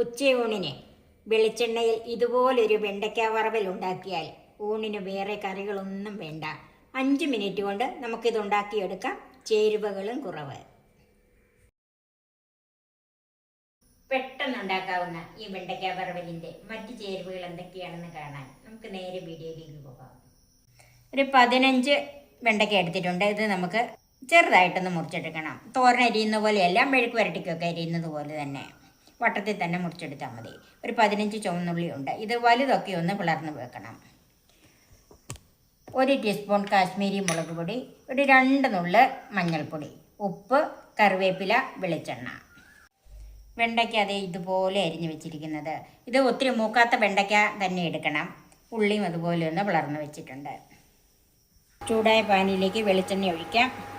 ഉച്ചയൂണിന് വെളിച്ചെണ്ണയിൽ ഇതുപോലൊരു വെണ്ടയ്ക്ക വറവൽ ഉണ്ടാക്കിയാൽ ഊണിന് വേറെ കറികളൊന്നും വേണ്ട. അഞ്ച് മിനിറ്റ് കൊണ്ട് നമുക്കിത് ഉണ്ടാക്കിയെടുക്കാം ചേരുവകളും കുറവ്. പെട്ടെന്നുണ്ടാക്കാവുന്ന ഈ വെണ്ടയ്ക്ക വറവലിന്റെ മറ്റ് ചേരുവകൾ എന്തൊക്കെയാണെന്ന് കാണാൻ നമുക്ക് നേരെ വീഡിയോയിലേക്ക് പോകാം. ഒരു പതിനഞ്ച് വെണ്ടയ്ക്ക എടുത്തിട്ടുണ്ട്. ഇത് നമുക്ക് ചെറുതായിട്ടൊന്ന് മുറിച്ചെടുക്കണം. തോരൻ അരിയുന്ന പോലെയല്ല മെഴുക്ക് വരട്ടിക്കൊക്കെ അരിയുന്നത് പോലെ തന്നെ. വട്ടത്തിൽ തന്നെ മുറിച്ചെടുത്താൽ മതി. ഒരു പതിനഞ്ച് ചുവന്നുള്ളി ഉണ്ട്. ഇത് വലുതൊക്കെ ഒന്ന് പിളർന്ന് വെക്കണം. ഒരു ടീസ്പൂൺ കാശ്മീരി മുളക് പൊടി ഒരു രണ്ട് നുള്ള് മഞ്ഞൾപ്പൊടി ഉപ്പ് കറിവേപ്പില വെളിച്ചെണ്ണ. വെണ്ടയ്ക്ക അതേ ഇതുപോലെ അരിഞ്ഞു വെച്ചിരിക്കുന്നത്. ഇത് ഒത്തിരി മൂക്കാത്ത വെണ്ടയ്ക്ക തന്നെ എടുക്കണം. ഉള്ളിയും അതുപോലെ ഒന്ന് പിളർന്ന് വെച്ചിട്ടുണ്ട്. ചൂടായ പാനിലേക്ക് വെളിച്ചെണ്ണ ഒഴിക്കാം.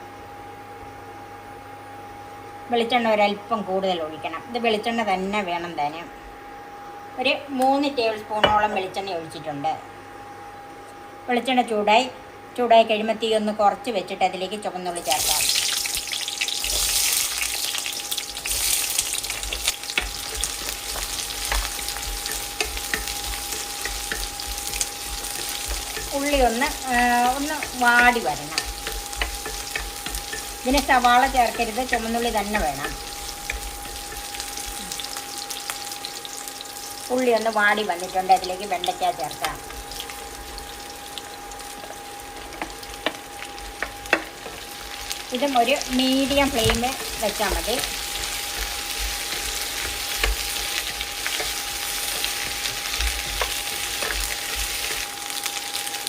വെളിച്ചെണ്ണ ഒരല്പം കൂടുതൽ ഒഴിക്കണം. ഇത് വെളിച്ചെണ്ണ തന്നെ വേണം തന്നെ. ഒരു മൂന്ന് ടേബിൾ സ്പൂണോളം വെളിച്ചെണ്ണ ഒഴിച്ചിട്ടുണ്ട്. വെളിച്ചെണ്ണ ചൂടായി ചൂടായി കഴിയുമ്പോൾ തീ ഒന്ന് കുറച്ച് വെച്ചിട്ട് അതിലേക്ക് ചുവന്നുള്ളി ചേർക്കാം. ഉള്ളി ഒന്ന് ഒന്ന് വാടി വരണം. ഇതിന് സവാള ചേർക്കരുത് ചുമന്നുള്ളി തന്നെ വേണം. ഉള്ളി ഒന്ന് വാടി വന്നിട്ടുണ്ട് അതിലേക്ക് വെണ്ടയ്ക്ക ചേർക്കാം. ഇതും ഒരു മീഡിയം ഫ്ലെയിമിൽ വെച്ചാൽ മതി.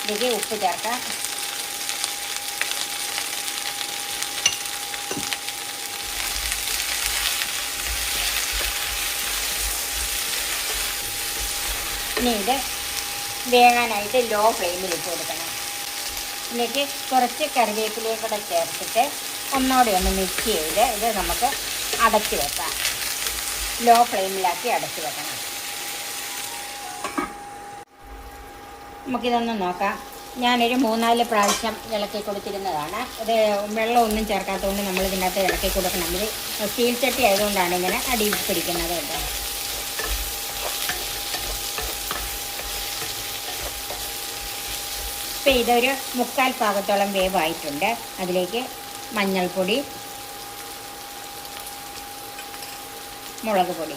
ഇതിലേക്ക് ഉപ്പ് ചേർക്കാം. ഇനി ഇത് വേകാനായിട്ട് ലോ ഫ്ലെയിമിൽ ഇട്ട് കൊടുക്കണം. ഇതിലേക്ക് കുറച്ച് കറിവേപ്പിലയും കൂടെ ചേർത്തിട്ട് ഒന്നോടെ ഒന്ന് മിക്സ് ചെയ്ത് ഇത് നമുക്ക് അടച്ചു വെക്കാം. ലോ ഫ്ലെയിമിലാക്കി അടച്ചു വെക്കണം. നമുക്കിതൊന്ന് നോക്കാം. ഞാനൊരു മൂന്നാൽ പ്രാവശ്യം ഇളക്കി കൊടുത്തിരുന്നതാണ്. ഇത് വെള്ളമൊന്നും ചേർക്കാത്തതുകൊണ്ട് നമ്മൾ ഇതിനകത്ത് ഇളക്കി കൊടുക്കണം. ഇത് സ്റ്റീൽ ചട്ടി ആയതുകൊണ്ടാണ് ഇങ്ങനെ അടി പിടിക്കുന്നത് കേട്ടോ. ഇപ്പം ഇതൊരു മുക്കാൽ ഭാഗത്തോളം വേവായിട്ടുണ്ട്. അതിലേക്ക് മഞ്ഞൾപ്പൊടി മുളക് പൊടി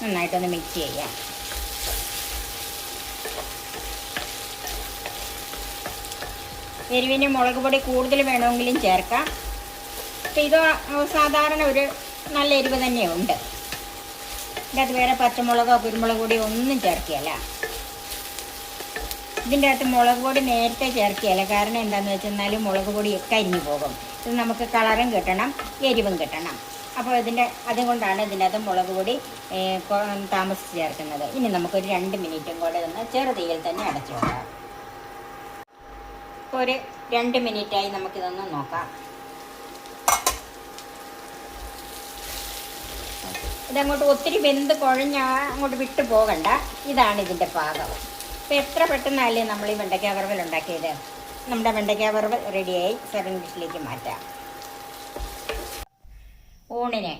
നന്നായിട്ടൊന്ന് മിക്സ് ചെയ്യാം. എരിവിന് മുളക് പൊടി കൂടുതൽ വേണമെങ്കിലും ചേർക്കാം. ഇത് സാധാരണ ഒരു നല്ല എരിവ് തന്നെയുണ്ട്. ഇതിന്റെ അകത്ത് വേറെ പച്ചമുളകോ കുരുമുളക് പൊടിയോ ഒന്നും ചേർക്കുകയല്ല. ഇതിന്റെ അകത്ത് മുളക് പൊടി നേരത്തെ ചേർക്കുകയല്ല. കാരണം എന്താണെന്ന് വെച്ചെന്നാൽ മുളക് പൊടിയൊക്കെ അരിഞ്ഞു പോകും. ഇത് നമുക്ക് കളറും കിട്ടണം എരിവും കിട്ടണം. അപ്പോൾ ഇതിന്റെ അതുകൊണ്ടാണ് ഇതിന്റെ അകത്ത് മുളക് പൊടി താമസിച്ച് ചേർക്കുന്നത്. ഇനി നമുക്കൊരു രണ്ട് മിനിറ്റും കൂടെ ഒന്ന് ചെറുതീയിൽ തന്നെ അടച്ചു വെക്കാം. ഒരു രണ്ട് മിനിറ്റായി നമുക്കിതൊന്ന് നോക്കാം. ഇതങ്ങോട്ട് ഒത്തിരി വെന്ത് കുഴഞ്ഞ അങ്ങോട്ട് വിട്ടു പോകണ്ട. ഇതാണ് ഇതിന്റെ പാകം. അപ്പോൾ എത്ര പെട്ടെന്നല്ലേ നമ്മൾ ഈ വെണ്ടയ്ക്ക വറവൽ ഉണ്ടാക്കിയത്? നമ്മുടെ വെണ്ടയ്ക്ക വറവൽ റെഡിയായി. സെവൻ ഡിഷിലേക്ക് മാറ്റാം. ഊണിന്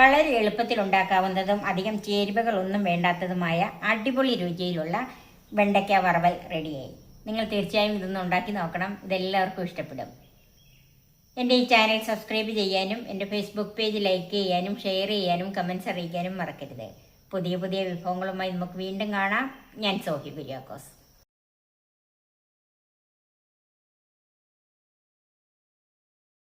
വളരെ എളുപ്പത്തിൽ ഉണ്ടാക്കാവുന്നതും അധികം ചേരുവകളൊന്നും വേണ്ടാത്തതുമായ അടിപൊളി രുചിയിലുള്ള വെണ്ടയ്ക്ക വറവൽ റെഡിയായി. നിങ്ങൾ തീർച്ചയായും ഇതൊന്ന് ഉണ്ടാക്കി നോക്കണം. ഇതെല്ലാവർക്കും ഇഷ്ടപ്പെടും. എന്റെ ഈ ചാനൽ സബ്സ്ക്രൈബ് ചെയ്യാനും എന്റെ ഫേസ്ബുക്ക് പേജ് ലൈക്ക് ചെയ്യാനും ഷെയർ ചെയ്യാനും കമൻസ് അറിയിക്കാനും മറക്കരുത്. പുതിയ പുതിയ വിഭവങ്ങളുമായി നമുക്ക് വീണ്ടും കാണാം. ഞാൻ സോഫി കുര്യാക്കോസ്.